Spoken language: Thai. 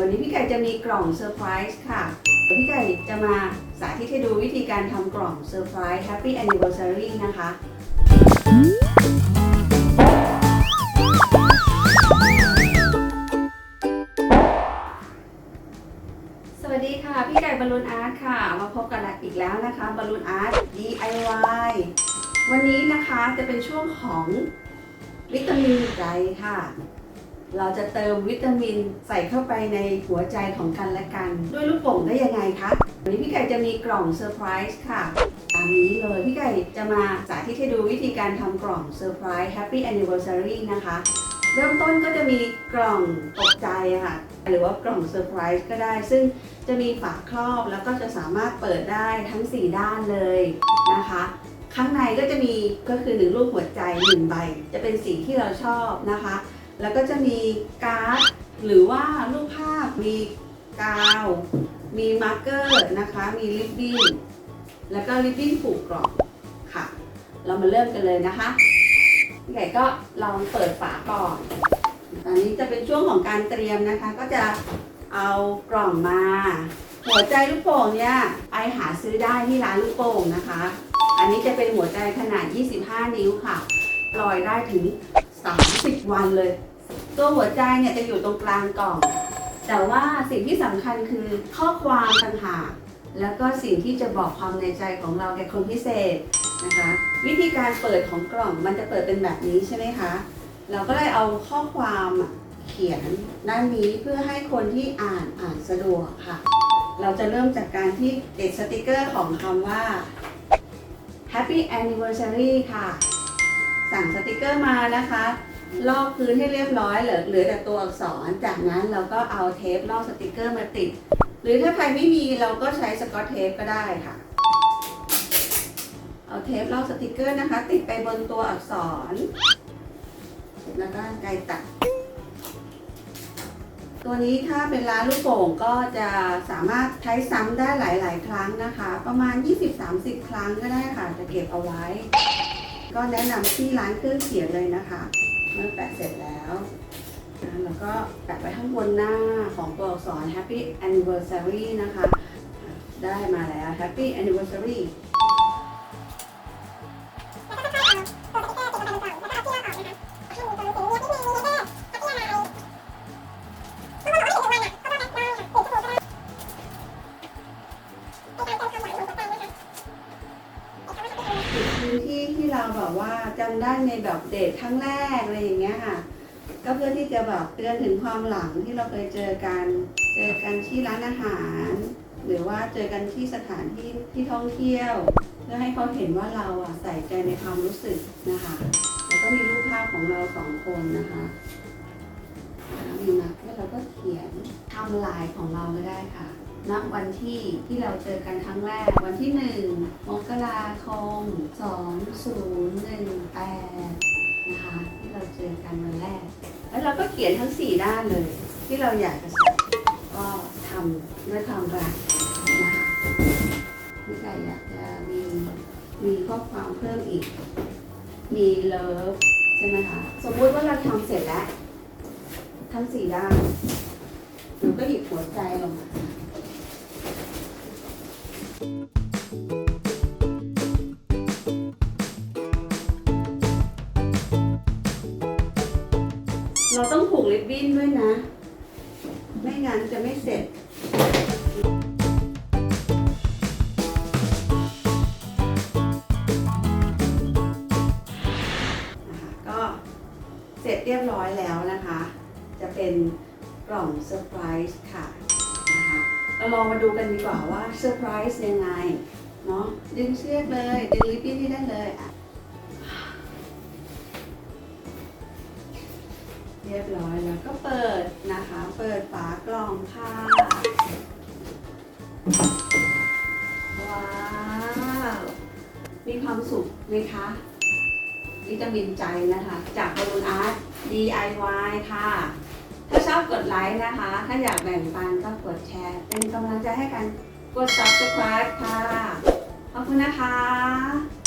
วันนี้พี่ไก่จะมีกล่องเซอร์ไพรส์ค่ะ พี่ไก่จะมาสาธิตให้ดูวิธีการทำกล่องเซอร์ไพรส์ Happy Anniversary นะคะ สวัสดีค่ะ พี่ไก่บอลลูนอาร์ตค่ะ มาพบกันอีกแล้วนะคะบอลลูนอาร์ต DIY วันนี้นะคะจะเป็นช่วงของวิตามินใจค่ะ เราจะเติมวิตามินใส่เข้าไปในหัวใจของกันและกัน ด้วยลูกโป่งได้ยังไงคะวันนี้พี่ไก่จะมีกล่องเซอร์ไพรส์ค่ะตามนี้เลยพี่ไก่จะมาสาธิตให้ดูวิธีการทำกล่องเซอร์ไพรส์ Happy Anniversary นะคะ เริ่มต้นก็จะมีกล่องตกใจค่ะ หรือว่ากล่องเซอร์ไพรส์ก็ได้ ซึ่งจะมีฝาครอบแล้วก็จะสามารถเปิดได้ทั้ง 4 ด้านเลยนะคะข้างในก็จะมีก็คือหนึ่งรูปหัวใจหนึ่งใบ จะเป็นสีที่เราชอบนะคะ แล้วก็จะมีการ์ดหรือว่ารูปภาพมีกาว มีมาร์กเกอร์นะคะ มีลิปบิ้นแล้วก็ลิปบิ้นผูกกรอบค่ะ เรามาเริ่มกันเลยนะคะพี่ไก่ก็ลองเปิดฝาก่อนตอนนี้จะเป็นช่วงของการเตรียมนะคะ ก็จะเอากล่องมา หัวใจลูกโป่งเนี่ยไปหาซื้อได้ที่ร้านลูกโป่งนะคะ อันนี้จะเป็นหัวใจขนาด 25 นิ้วค่ะลอยได้ถึง 30 วันเลย ตัวหัวใจเนี่ยจะอยู่ตรงกลางกล่อง แต่ว่าสิ่งที่สำคัญคือข้อความต่างหากแล้วก็สิ่งที่จะบอกความในใจของเราแก่คนพิเศษนะคะ วิธีการเปิดของกล่องมันจะเปิดเป็นแบบนี้ใช่ไหมคะ เราก็เลยเอาข้อความเขียนด้านนี้เพื่อให้คนที่อ่านอ่านสะดวกค่ะ เราจะเริ่มจากการที่ติดสติกเกอร์ของคำว่า Happy Anniversary ค่ะ สั่งสติกเกอร์มานะคะ ลอกพื้นให้เรียบร้อยเหลือเหลือแต่ตัวอักษร จากนั้นเราก็เอาเทปลอกสติกเกอร์มาติด หรือถ้าใครไม่มีเราก็ใช้สกอตเทปก็ได้ค่ะ เอาเทปลอกสติกเกอร์นะคะ ติดไปบนตัวอักษร แล้วก็ไกลตัด ตัวนี้ถ้าเป็นร้านลูกโป่งก็จะสามารถใช้ซ้ำได้หลาย ๆ ครั้งนะคะ ประมาณ 20-30 ครั้งก็ได้ค่ะ จะเก็บเอาไว้ ก็แนะนำที่ร้านเครื่องเขียนเลยนะคะ เมื่อแปะเสร็จแล้วนะแล้วก็แปะไว้ข้างบนหน้าของตัวอักษร Happy Anniversary นะคะ ได้มาแล้ว Happy Anniversary แบบว่าจำได้ในแบบเดทครั้งแรกอะไรอย่างเงี้ยค่ะ ก็เพื่อที่จะแบบเตือนถึงความหลังที่เราเคยเจอกัน เจอกันที่ร้านอาหาร หรือว่าเจอกันที่สถานที่ที่ท่องเที่ยว เพื่อให้เขาเห็นว่าเราอะใส่ใจในความรู้สึกนะคะ แล้วก็มีรูปภาพของเราสองคนนะคะมีมาร์กแล้วเราก็เขียนทำลายของเราก็ได้ค่ะ ณวันที่ที่เราเจอกันครั้งแรก วันที่หนึ่งมกราคมสองศูนย์หนึ่งแปดนะคะ ที่เราเจอกันวันแรก แล้วเราก็เขียนทั้งสี่ด้านเลย ที่เราอยากจะใส่ก็ทำด้วยความรักนะคะพี่ไก่อยากจะมีมีข้อความเพิ่มอีก มีเลิฟใช่ไหมคะ สมมุติว่าเราทำเสร็จแล้ว ทั้งสี่ด้านหนูก็หยิบหัวใจลงมา เราต้องผูกริบบิ้นด้วยนะ ไม่งั้นจะไม่เสร็จก็เสร็จเรียบร้อยแล้วนะคะ จะเป็นกล่องเซอร์ไพรส์ค่ะ เราลองมาดูกันดีกว่าว่าเซอร์ไพรส์ยังไงเนาะดึงเชือกเลยดึงริบบิ้นให้ได้เลยอะเรียบร้อยแล้วก็เปิดนะคะ เปิดฝากล่องค่ะ ว้าว มีความสุขไหมคะวิตามินใจนะคะ จากบอลลูนอาร์ต DIY ค่ะ ถ้าชอบกดไลค์นะคะ ถ้าอยากแบ่งปันก็กดแชร์ เป็นกำลังใจให้กัน กด subscribe ค่ะ ขอบคุณนะคะ